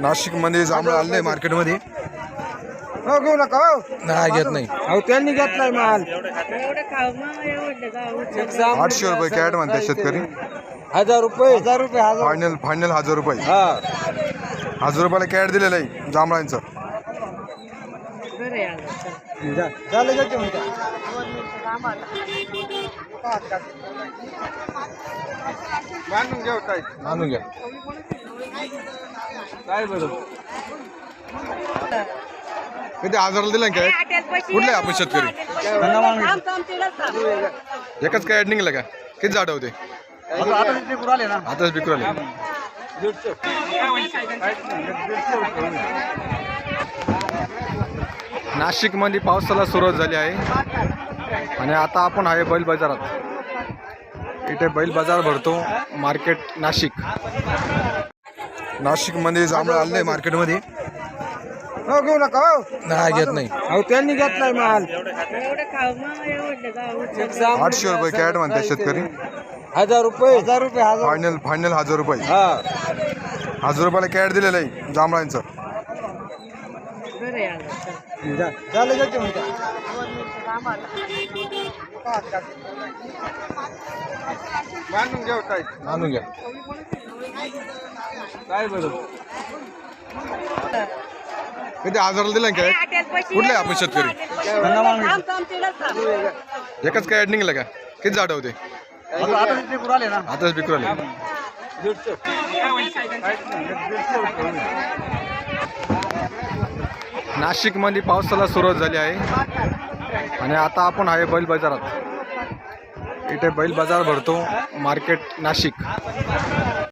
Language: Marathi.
नाशिकमध्ये जांभळं आलंय मार्केटमध्ये हो घेऊ नका हो. नाही घेत नाही. अहो त्यांनी घेतलाय माल. एवढं खाऊ मग एवढं गाव आठशे रुपये कॅट म्हणतात शेतकरी. हजार रुपये. हजार रुपये हजार. फायनल फायनल हजार रुपये. हा. हजार रुपयाला कॅट दिलेलं आहे जांभळांचं. आहे. जा- झालं का घेऊ काय आणून घ्या. काय बरं? किती हजाराला दिलं काय? कुठले आपण शेतकरी. एकच कॅट निघलं का? किती झाड होते? आले ना. आताच आले. नाशिकमध्ये पावसाला सुरुवात झाली आहे. आणि आता आपण आहे बैल बाजारात. इथे बैल बाजार भरतो. मार्केट नाशिक. नाशिकमध्ये जांभळं आलंय मार्केटमध्ये. हो घेऊ नका हो. नाही घेत नाही. अहो त्यांनी घेतलाय माल. एवढं खाऊ मग एवढं गाव आठशे रुपये कॅट म्हणतात शेतकरी. हजार रुपये. हजार रुपये हजार फायनल फायनल हजार रुपये. हा. हजार रुपयाला कॅट दिलेलं आहे जांभळांचं. आहे आलं. जा- झालं का घेऊ काय आणून घ्या. काय बरं? किती हजाराला दिलं काय? कुठले आपण शेतकरी? एकच कॅट निघलं का? किती झाड होते? आले ना. आताच विकू आले. नाशिकमध्ये पावसाला सुरुवात झाली आहे. आणि आता आपण आहे बैल बाजारात. इथे बैल बाजार भरतो मार्केट नाशिक.